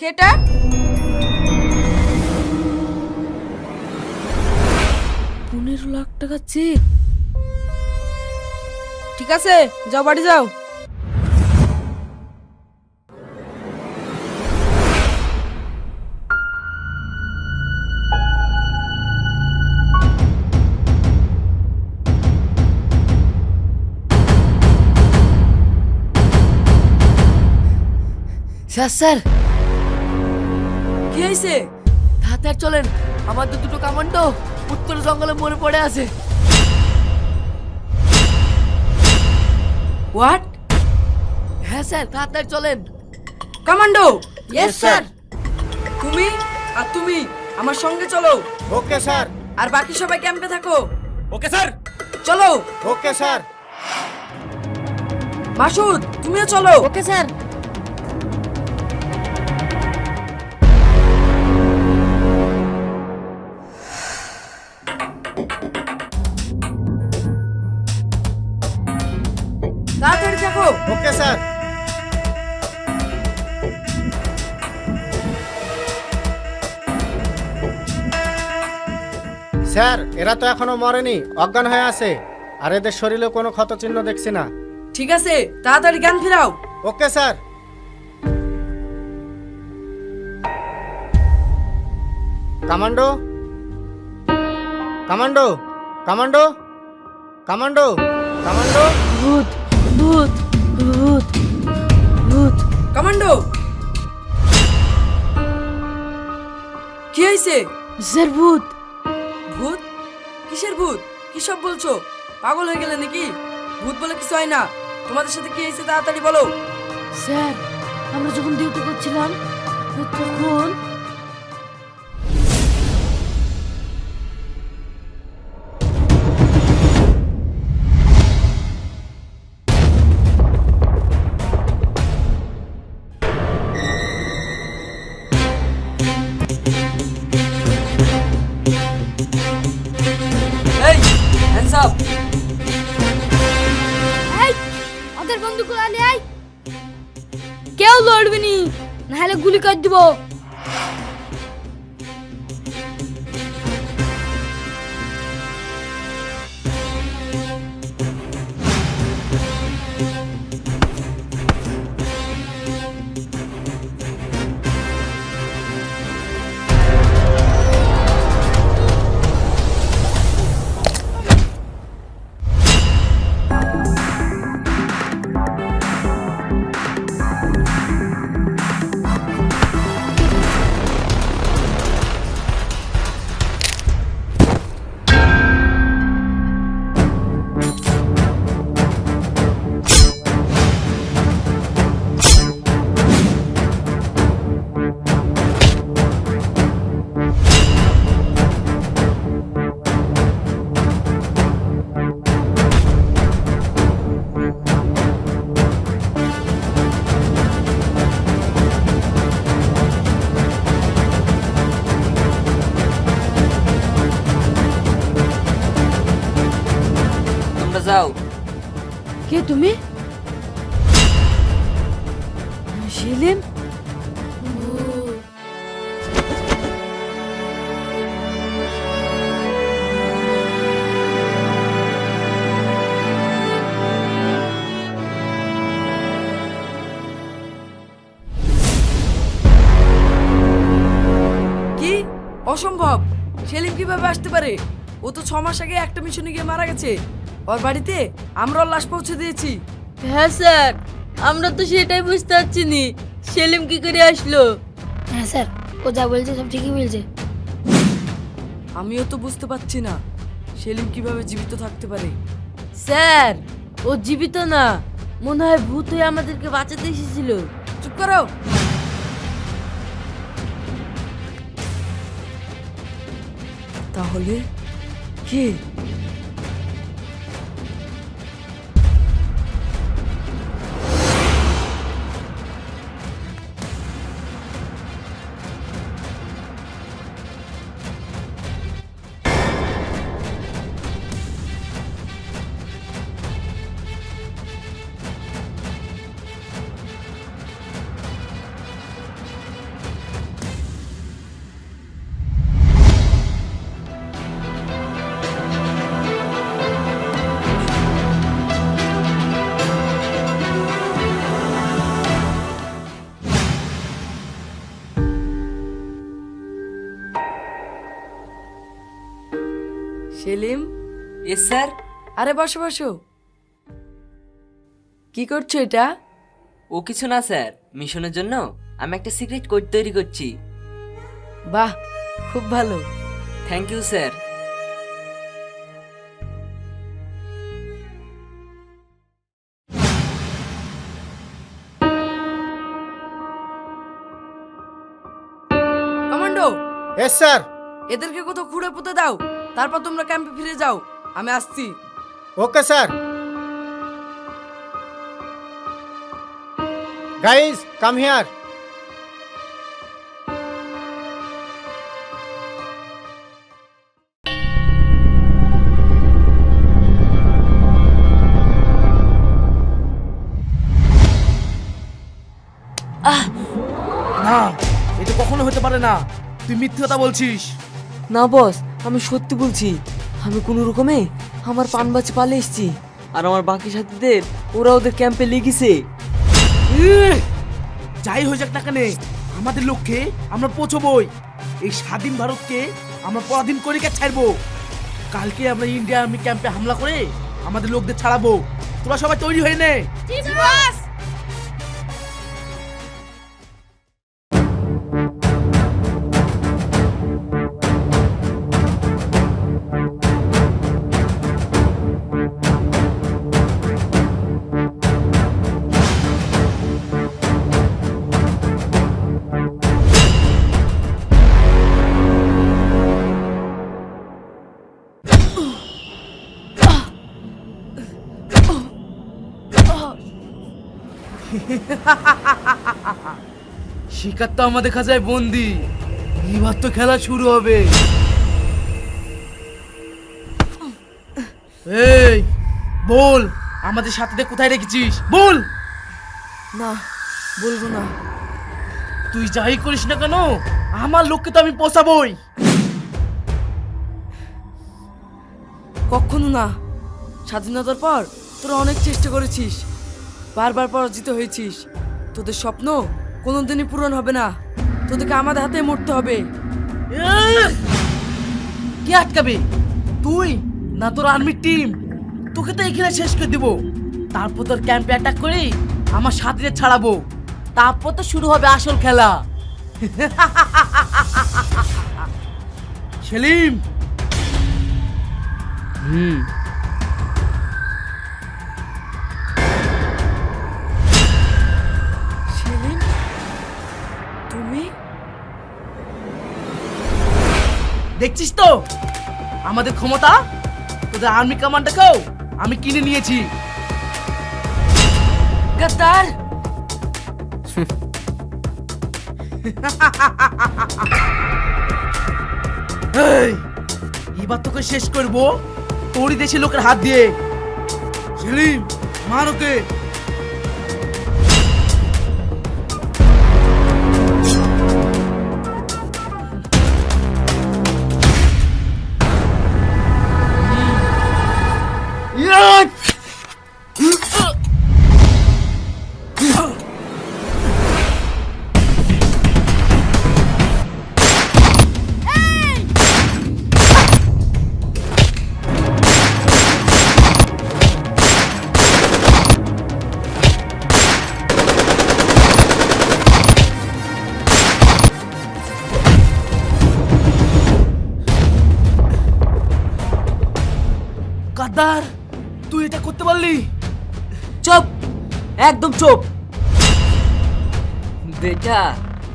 দেখে এটা। পনেরো লাখ টাকা চেক ঠিক আছে যাও বাড়ি যাও। Sir sir. কি হয়েছে তাড়াতাড়ি চলেন আমাদের দুটো কামান্ডো উত্তর জঙ্গলে মরে পড়ে আছে। হোয়াট হ্যাঁ স্যার তাড়াতাড়ি চলেন। Commando Yes, sir. তুমি আর তুমি আমার সঙ্গে চলো। Okay sir. আর বাকি সবাই ক্যাম্পে থাকো। Okay sir. চলো। Okay sir. মাসুদ তুমিও চলো। Okay sir. স্যার এরা তো এখনও মরেনি অজ্ঞান হয়ে আছে। আর এদের শরীরে কোনো ক্ষতচিহ্ন দেখছি না। ঠিক আছে তাড়াতাড়ি জ্ঞান ফিরাও। Okay sir. Commando? Commando? Commando? Commando? Commando? ভূত ভূত ভূত ভূত। কমান্ডো! কি হয়েছে স্যার ভূত। কিসের ভূত? কি সব বলছো? পাগল হয়ে গেলে নাকি? ভূত বলে কিছু হয় না। তোমাদের সাথে কি হয়েছে তাড়াতাড়ি বলো। স্যার, আমরা যখন ডিউটি করছিলাম, তখন এই ওদের বন্দুকগুলো আই কেউ লড়বে নি নাহলে গুলি করে দিব। সেলিম কি? অসম্ভব। সেলিম কীভাবে আসতে পারে? ও তো ছ মাস আগে একটা মিশনে গিয়ে মারা গেছে। ওর বাড়িতে আমরা লাশ পৌঁছে দিয়েছি। হ্যাঁ স্যার। আমরা তো সেটাই বুঝতে পারছি নি। সেলিম কি করে আসলো? হ্যাঁ স্যার ও যা বলছে সব ঠিকই বলছে। আমিও তো বুঝতে পারছি না সেলিম কীভাবে জীবিত থাকতে পারে। স্যার ও জীবিত না। মনে হয় ভূত হয়ে আমাদেরকে বাঁচাতে এসেছিল। চুপ করো। তাহলে কে? এস স্যার আরে বসো বসো। কি করছ এটা? ও কিছু না স্যার। মিশনের জন্য আমি একটা সিক্রেট কোড তৈরি করছি। বাহ খুব ভালো। Thank you sir. Commando. Yes sir এদেরকে কোথাও খুঁড়ে পুঁতে দাও। তারপর তোমরা ক্যাম্পে ফিরে যাও। আমি আসছি। Okay sir. Guys come here না এটা কখনো হতে পারে না। তুই মিথ্যে কথা বলছিস। না বস আমি সত্যি বলছি। আমি কোনো রকমে আমার পান বাচ্চা পালে এসছি। আর আমার বাকি সাথীদের ওরা ওদের ক্যাম্পে লেগেছে! যাই হয়ে যাক না কেন আমাদের লক্ষ্যে আমরা পৌঁছবই। এই স্বাধীন ভারতকে আমরা পরাধীন করে কে ছাড়বো? কালকে আমরা ইন্ডিয়া আর্মি ক্যাম্পে হামলা করে আমাদের লোকদের ছাড়াবো। তোরা সবাই তৈরি হয়ে নে। শিকার তো আমাদের খাঁচায় বন্দি। এবার তো খেলা শুরু হবে। এই বল আমাদের সাথীদের কোথায় রেখেছিস? বল। না বলব না। তুই যাই করিস না কেন? আমার লোককে তো আমি পোষাবই। কখনো না। স্বাধীনতার পর তোরা অনেক চেষ্টা করেছিস। বারবার পরাজিত হয়েছিস। তোদের স্বপ্ন কোনোদিনই পূরণ হবে না। তোদেরকে আমাদের হাতে মরতে হবে! কে আটকাবে? তুই না তোর আর্মির টিম? তোকে তো এখানে শেষ করে দিব। তারপর তোর ক্যাম্পে অ্যাটাক করে আমার সাথীদের ছাড়াবো। তারপর তো শুরু হবে আসল খেলা। সেলিম! হুম। দেখছিস তো? আমাদের ক্ষমতা? তোদের আর্মি কমান্ডাকেও আমি কিনে নিয়েছি। গদ্দার এবার তোকে শেষ করব। তোরই দেশে লোকের হাত দিয়ে। সেলিম, মার গাদ্দার তুই এটা করতে পারলি? চুপ, একদম চুপ। বেটা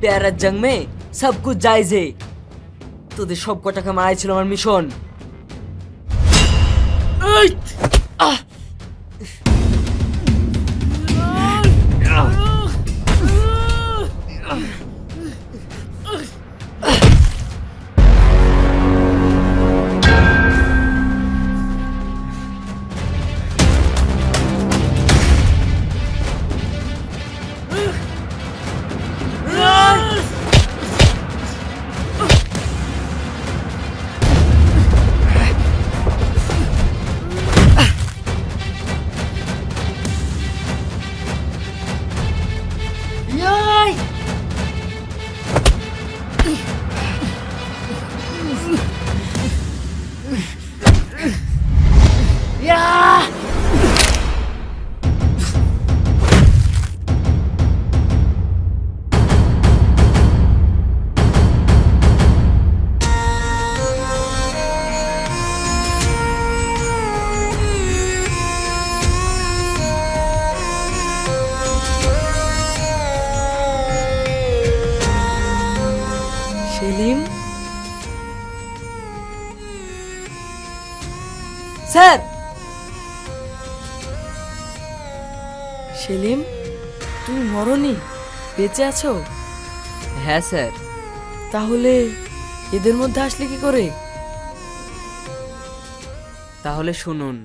প্যারা জং মে সব কুছ জায়েজ হে তোদের সব কটাকে মারাই ছিল আমার মিশন। সেলিম তুমি মরনি? বেঁচে আছো? হ্যাঁ স্যার। তাহলে এদের মধ্যে আসলে কি করে? তাহলে শুনুন।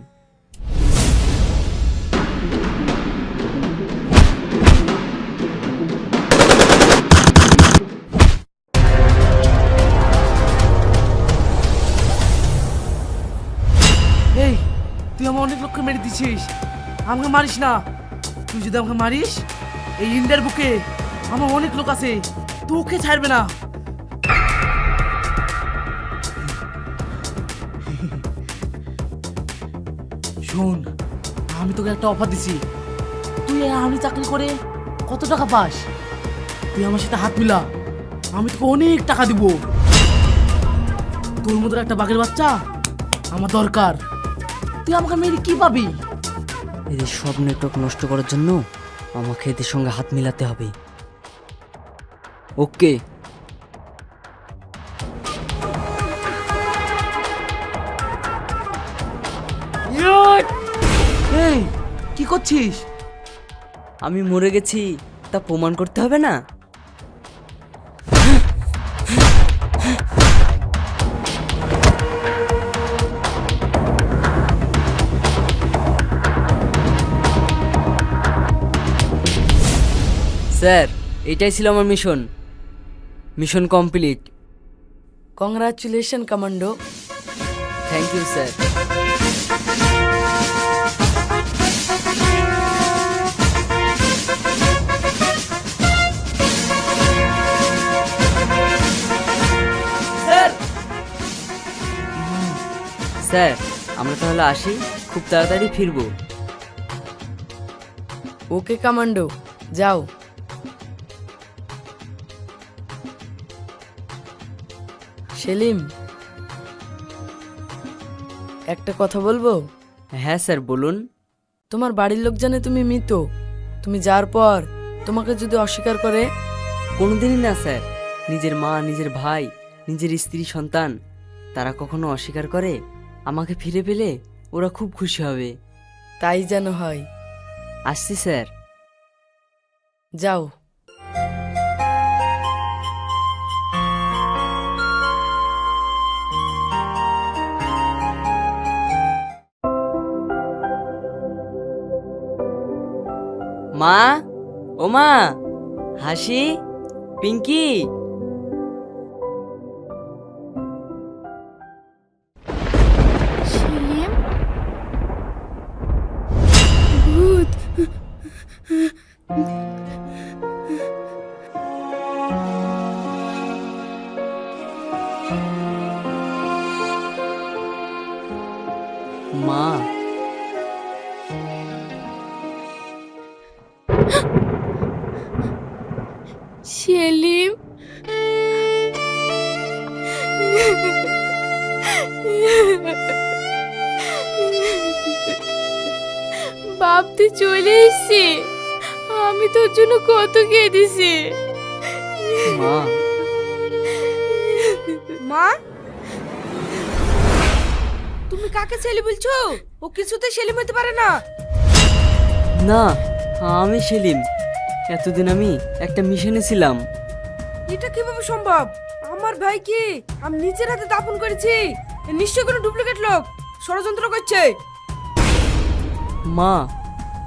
এই তুই আমার অনেক লোককে মেরে দিছিস। আমাকে মারিস না। তুই যদি আমাকে মারিস, এই ইন্ডিয়ার বুকে আমার অনেক লোক আছে, তোকে ছাড়বে না। শোন, আমি তোকে একটা অফার দিছি। তুই আমি চাকরি করে কত টাকা পাস? তুই আমার সাথে হাত মিলা, আমি তোকে অনেক টাকা দিব। তোর মতো একটা বাঘের বাচ্চা আমার দরকার। তুই আমাকে মেরে কি পাবি? এদের সব নেটওয়ার্ক নষ্ট করার জন্য আমাকে এদের সঙ্গে হাত মিলাতে হবে। ওকে। এই কি করছিস? আমি মরে গেছি তা প্রমাণ করতে হবে না? স্যার এটাই ছিল আমার mission. Mission complete. Congratulation commando thank you sir. Sir! আমরা তাহলে আসি খুব তাড়াতাড়ি ফিরবো। ওকে কমান্ডো যাও। সেলিম। একটা কথা বলব? হ্যাঁ স্যার বলুন। তোমার বাড়ির লোক জানে তুমি মৃত। তুমি যার পর তোমাকে যদি অস্বীকার করে? কোনোদিনই না স্যার। নিজের মা নিজের ভাই নিজের স্ত্রী সন্তান তারা কখনো অস্বীকার করে? আমাকে ফিরে পেলে ওরা খুব খুশি হবে। তাই যেন হয়। আসছি স্যার। যাও। মা ও মা হাসি পিঙ্কি। মা? তুমি কাকে ছেলে বলছো? ও কিছুতে সেলিম হতে পারে না। না আমি সেলিম। এতদিন আমি একটা মিশনে ছিলাম। এটা কীভাবে সম্ভব? আমার ভাই কি? আমি নিজের হাতে দাফন করেছি। নিশ্চয় কোনো ডুপ্লিকেট লোক। ষড়যন্ত্র করছে। মা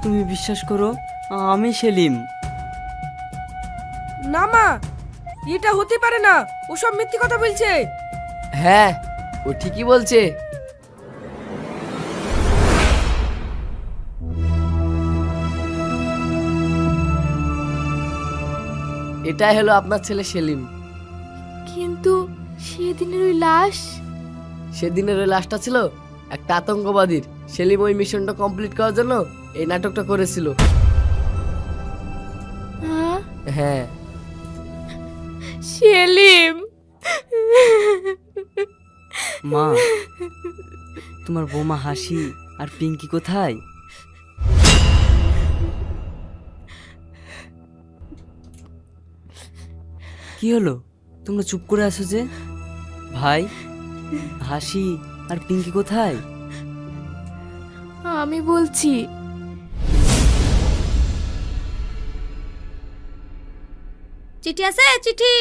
তুমি বিশ্বাস করো আমি সেলিম। না মা এটা হতে পারে না। ও সব মিথ্যে কথা বলছে। হ্যাঁ ও ঠিকই বলছে। এটাই হলো আপনার ছেলে সেলিম। কিন্তু সেদিনের ওই লাশ? সেদিনের ওই লাশটা ছিল একটা আতঙ্কবাদীর। সেলিম ওই মিশনটা কমপ্লিট করার জন্য এই নাটকটা করেছিল। হ্যাঁ? হ্যাঁ। সেলিম মা তোমার বৌমা হাসি আর পিঙ্কি কোথায়? কি হলো? তোমরা চুপ করে আছো যে? ভাই হাসি আর পিঙ্কি কোথায়? আমি বলছি চিঠি আছে? চিঠি!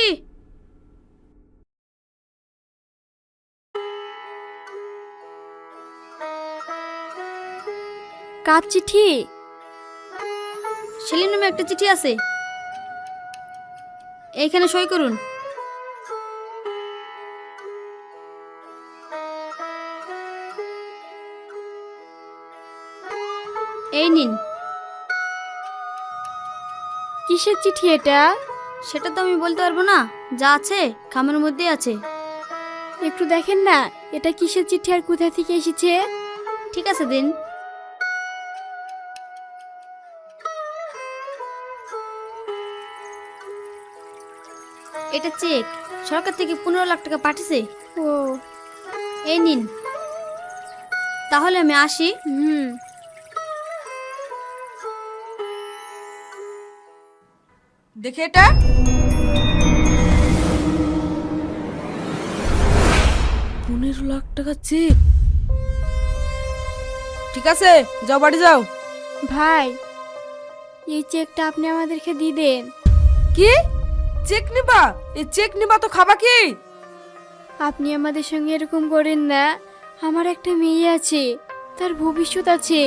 কার চিঠি। সেলিম নামে একটা চিঠি আছে। এইখানে সই করুন। এই নিন। কিসের চিঠি এটা? সেটা তো আমি বলতে পারব না। যা আছে, খামের মধ্যেই আছে। একটু দেখেন না, এটা কিসের চিঠি আর কোথা থেকে এসেছে? ঠিক আছে, দিন। এটা চেক। সরকার থেকে পনেরো লাখ টাকা পাঠিয়েছে। ও। এই নিন। তাহলে আমি আসি। হুম। দেখে এটা। পনেরো লাখ টাকা চেক। ঠিক আছে যাও বাড়ি যাও। ভাই এই চেকটা আপনি আমাদেরকে দিয়ে দেন। কি? চেক নিবা? এই চেক নিবা তো খাবা কি? আপনি আমাদের সঙ্গে এরকম করেন না। আমার একটা মেয়ে আছে তার ভবিষ্যৎ আছে।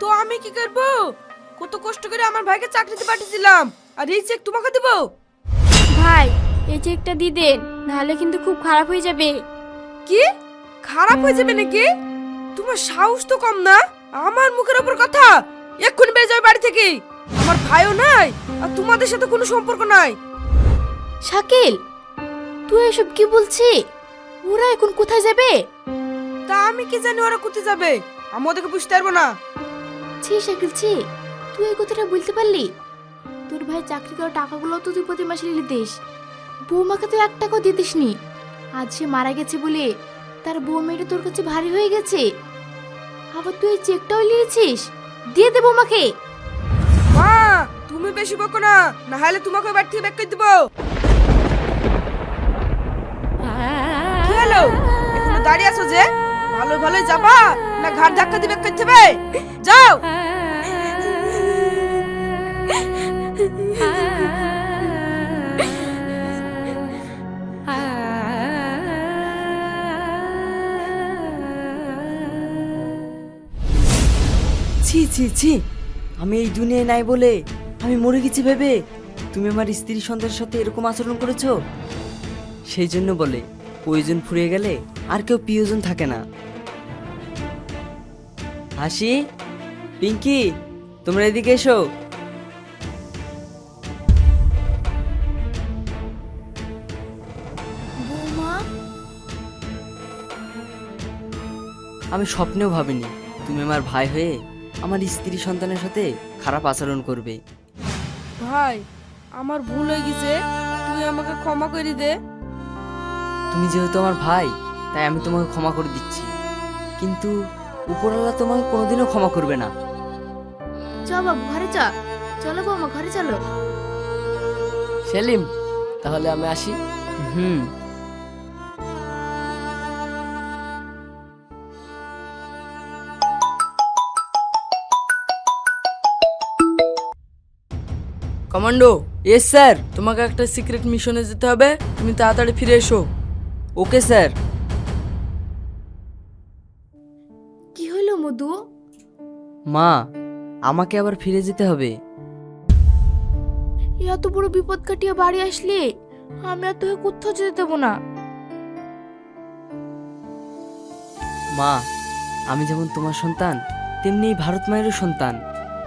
তো আমি কি করব? কত কষ্ট করে আমার ভাইকে চাকরিতে পাঠিয়েছিলাম আর এই চেক তোমাকে দেবো? ভাই এই চেকটা দিয়ে দেন নাহলে কিন্তু খুব খারাপ হয়ে যাবে। কি? খারাপ হয়ে যাবে নাকি? তোমার সাহস তো কম না? আমার মুখের ওপর কথা? এক্ষুনি বেরিয়ে যাবে বাড়ি থেকে। আমার ভাইও নাই আর তোমাদের সাথে কোনো সম্পর্ক নাই। শাকিল তুই এসব কি বলছি ওরা এখন কোথায় যাবে? তা আমি কি জানি ওরা কোথায় যাবে? আমি ওদেরকে বুঝতে পারব না। ছি শাকিল ছি। তুই এই কথাটা বলতে পারলি? তোর ভাই চাকরি করা টাকাগুলো তো তুই প্রতি মাসে দিস। বৌমাকে তো এক টাকাও দিতিস নি আজ সে মারা গেছে বলে তার বউ মেয়েটা তোর কাছে ভারী হয়ে গেছে। আবার তুই এই চেকটাও নিয়েছিস? দিয়ে দে বৌমাকে। মা তুমি বেশি বকো না না হলে তোমাকে বাড়ি থেকে ব্যাক করে দিব কি হলো এখনও দাঁড়িয়ে আছো যে? ভালো, ভালোই যাবা? না ঘাট ধাক্কা ব্যাক করতে হবে? যাও! ছি ছি ছি। আমি এই দুনিয়ায় নাই বলে আমি মরে গেছি ভেবে। তুমি আমার স্ত্রী সন্তানের সাথে এরকম আচরণ করেছ? সেই জন্য বলে। প্রয়োজন ফুরিয়ে গেলে আর কেউ প্রিয়জন থাকে না। হাসি? পিঙ্কি তোমরা এদিকে এসো। আমি স্বপ্নেও ভাবিনি তুমি আমার ভাই হয়ে আমার স্ত্রী সন্তানের সাথে খারাপ আচরণ করবে। ভাই আমার ভুল হয়ে গেছে। তুই আমাকে ক্ষমা করে দে। তুমি যেহেতু আমার ভাই তাই আমি তোমাকে ক্ষমা করে দিচ্ছি। কিন্তু উপরওয়ালা তোমাকে কোনোদিনও ক্ষমা করবে না। চ বাবু ঘরে চ। চলো বৌমা ঘরে চলো। সেলিম তাহলে আমি আসি। হুম। কমান্ডো এস স্যার তোমাকে একটা সিক্রেট মিশনে যেতে হবে। তুমি তাড়াতাড়ি ফিরে এসো। Okay sir. কি হলো মধু? মা আমাকে আবার ফিরে যেতে হবে। এত বড় বিপদ কাটিয়ে বাড়ি আসলে আমি আর তোকে কোথাও যেতে দেবো না। মা আমি যেমন তোমার সন্তান তেমনি এই ভারত মায়েরও সন্তান।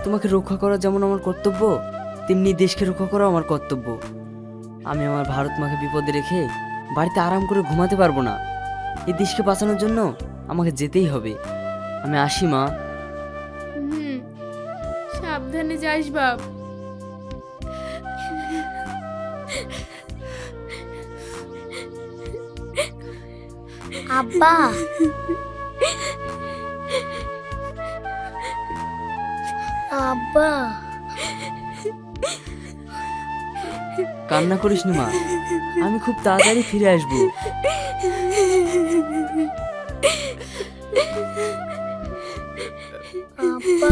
তোমাকে রক্ষা করা যেমন আমার কর্তব্য তেমনি দেশকে রক্ষা করা আমার কর্তব্য। আমি আমার ভারত মাকে বিপদে রেখে বাড়িতে আরাম করে ঘুমাতে পারব না। এই দেশকে বাঁচানোর জন্য আমাকে যেতেই হবে। আমি আসি মা। হুম সাবধানে যাস বাপ। আব্বা। আব্বা। কান্না করিস নি মা। আমি খুব তাড়াতাড়ি ফিরে আসব। আপা